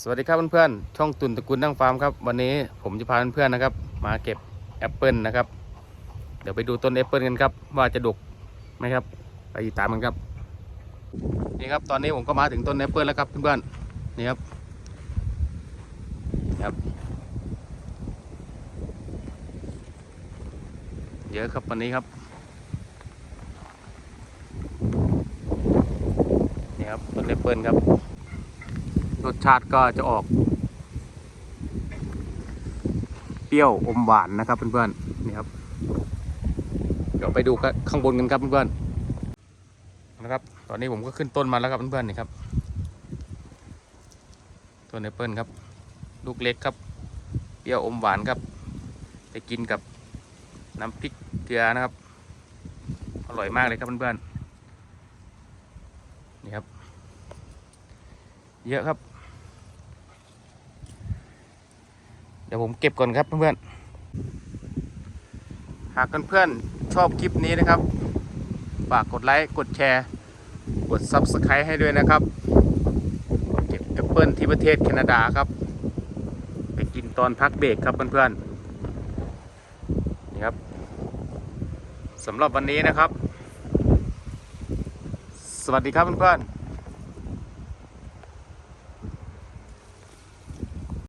สวัสดีครับเพื่อนๆ ช่องตุนตระกูลนั่งฟาร์มครับ วันนี้ผมจะพาเพื่อนๆนะครับ มาเก็บแอปเปิลนะครับ เดี๋ยวไปดูต้นแอปเปิลกันครับ ว่าจะดกไหมครับ ไปติดตามกันครับ นี่ครับตอนนี้ผมก็มาถึงต้นแอปเปิลแล้วครับเพื่อนๆ นี่ครับนี่ครับ เยอะครับวันนี้ครับ นี่ครับต้นแอปเปิลครับ รสชาติก็จะออก เปรี้ยวอมหวานนะครับเพื่อนๆนี่ครับ เดี๋ยวไปดูข้างบนกันครับเพื่อนๆนะครับ ตอนนี้ผมก็ขึ้นต้นมาแล้วครับเพื่อนๆนี่ครับต้นแอปเปิลครับ ลูกเล็กครับ เปรี้ยวอมหวานครับ ไปกินกับน้ำพริกเกลือนะครับ อร่อยมากเลยครับเพื่อนๆนี่ครับ เยอะครับ เดี๋ยวผมเก็บก่อนครับเพื่อนๆหากเพื่อนๆชอบคลิปนี้นะครับ ฝากกดไลค์กดแชร์ กด Subscribe ให้ด้วยนะครับเก็บแอปเปิลที่ประเทศแคนาดาครับ ไปกินตอนพักเบรกครับเพื่อนๆนี่ครับสำหรับวันนี้นะครับ สวัสดีครับเพื่อนๆ